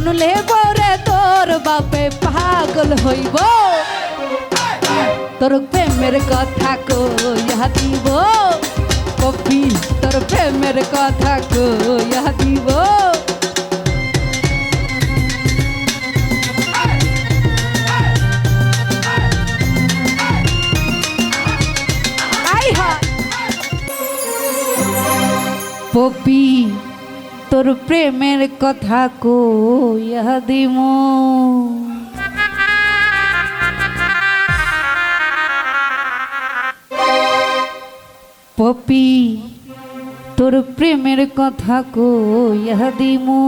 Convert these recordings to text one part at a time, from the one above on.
শুনলে পরে তোর বাপে পাগল হইব। তোর প্রেমের কথা কইয়া দিব। কপি, তোর প্রেমের কথা কইয়া দিব। পপি তোর প্রেমের কথা কইয়া দিম। পপি তোর প্রেমের কথা কইয়া দিমু।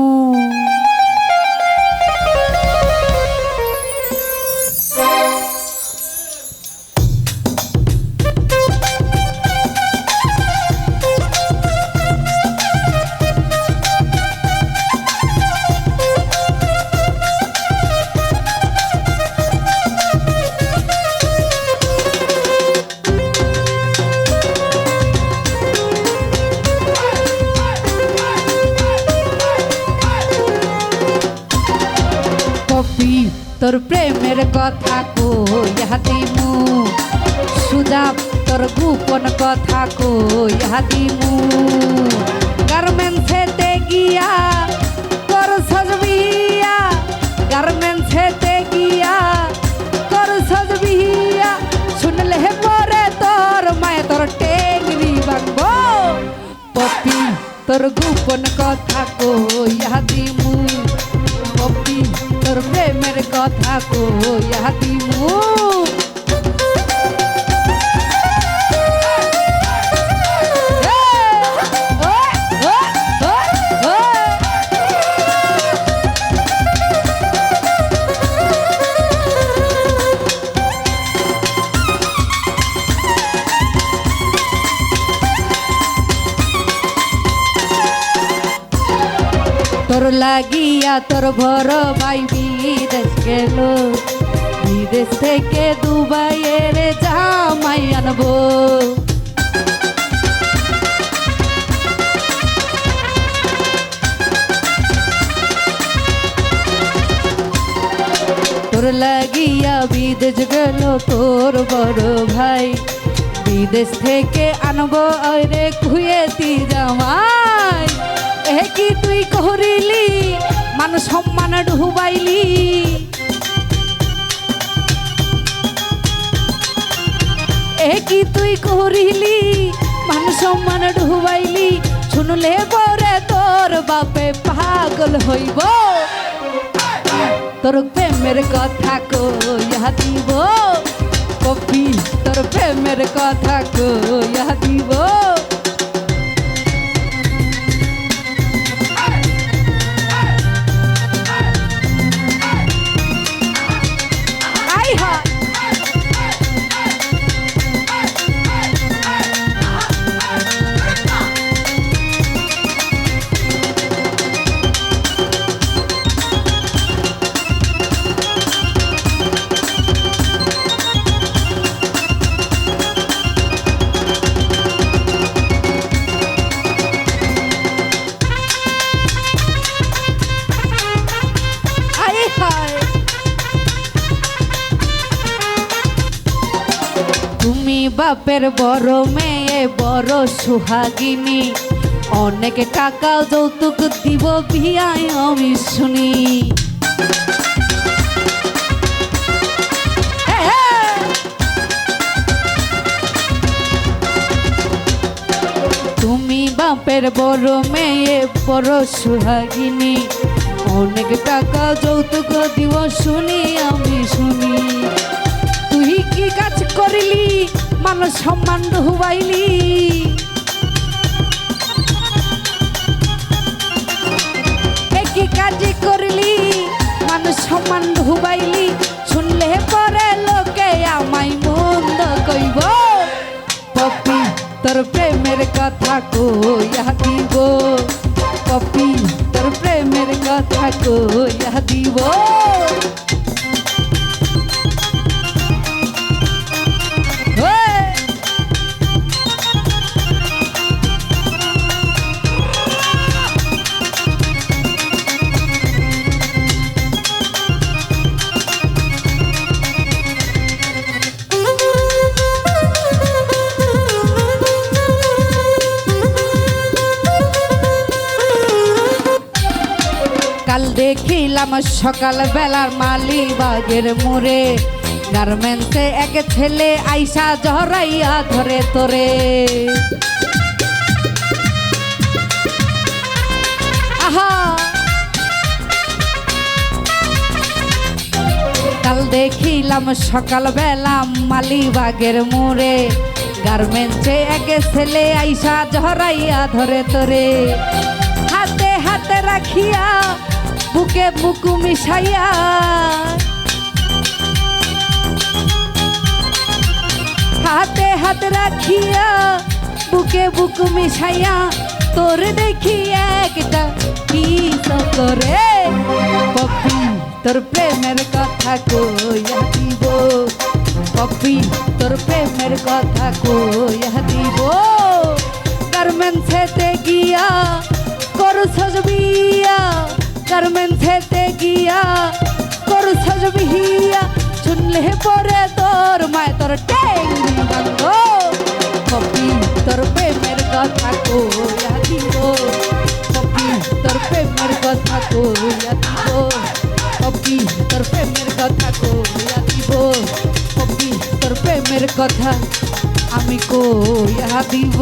তোর প্রেমের কথা কইয়া দিমু সুজা তোর গোপন কথা কইয়া দিমু গার্মেন্টসেতে গিয়া তোর সজবিয়া গার্মেন্টসেতে গিয়া তোর সজবিয়া। শুনলে পরে তোর মায়ে তোর টেংরি বাংবো পপি তোর গোপন কথা কইয়া দিমু তোর প্রেমের কথা কইয়া দিমু লাগিয়া তোর ভর ভাই বিদেশ গেল। বিদেশ থেকে দুবাইয়ের জামাই আনব। তোর লাগিয়া বিদেশ গেল তোর বড় ভাই। বিদেশ থেকে আনব রে খুয়েতি জামাই। কি তুই করিলি মান সম্মান ডুবাইলি এ কি তুই করিলি মান সম্মান ডুবাইলি শুনলে পরে তোর বাপে পাগল হইব তোর প্রেমের কথা কইয়া দিব কপি তোর প্রেমের কথা কইয়া দিব বাপের বড় মেয়ে, বড় সুহাগিনী। অনেক টাকা যৌতুক দিব বিয়ায়, আমি শুনি। তুমি বাপের বড় মেয়ে, বড় সুহাগিনী। অনেক টাকা যৌতুক দিব শুনি, আমি শুনি। তুই কি কাজ করিলি? মানুষ সম্মান ডুবাইলি একই কাজে করলি মানুষ সমান ডুবাইলি শুনলে পরে লোকে আমায় মন্দ কইব। পপি, তোর প্রেমের কথা কইয়া দিব। পপি, তোর প্রেমের কথা কইয়া দিব। দেখিলাম সকাল বেলার মালিবাগের মোড়ে। গার্মেন্টসে এক ছেলে আইসা জহরাইয়া ধরে তোরে। কাল দেখিলাম সকাল বেলা মালিবাগের মোড়ে। গার্মেন্টসে এক ছেলে আইসা জহরাইয়া ধরে তোরে। হাতে হাতে রাখিয়া বুকে বুকু মিশাইয়া। হাতে হাত রাখিয়া, বুকে বুক মিশাইয়া, তোর দেখি একটা কি করে পপি, তোর প্রেমের কথা কইয়া দিব। পপি, তোর প্রেমের কথা কইয়া দিব। গার্মেন্টসেতে গিয়া করু সজবিয়া গার্মেন্টসেতে গিয়া করু সজবিয়া শুনলে পরে তোর মায় তোর টেঙ্গি ভাঙ্গ কপি তোর প্রেমের কথা কইয়া দিব। কপি তোর প্রেমের কথা কইয়া দিব। কপি তোর প্রেমের কথা কইয়া দিব। কপি তোর প্রেমের কথা আমি কইয়া দিব।